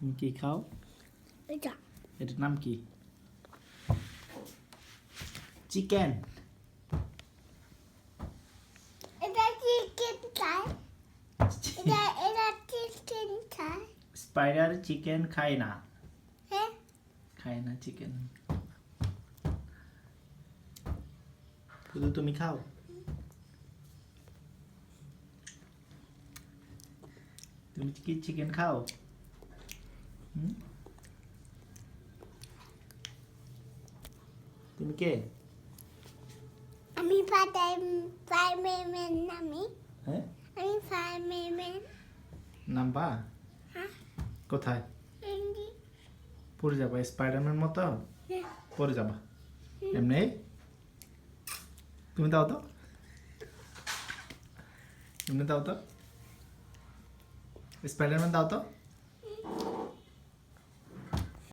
তুমি কি খাও? এটা। এটার নাম কি? চিকেন। এটা চিকেন খায়। এটা এটা চিকেন খায়। স্পাইডার চিকেন খায় না। হ্যাঁ। খায় না চিকেন। শুধু তুমি খাও। তুমি কি চিকেন খাও? তুমি কে আমি ফাটাই ফাইমেমেন নামি। হ্যাঁ? আমি ফাইমেমেন নাম্বা? হ্যাঁ। কোথায়? পড়ে যাবা স্পাইডারম্যান মতো? হ্যাঁ। পড়ে যাবা। এমনি? তুমি দাও তো। এমনি দাও তো। স্পাইডারম্যান দাও তো।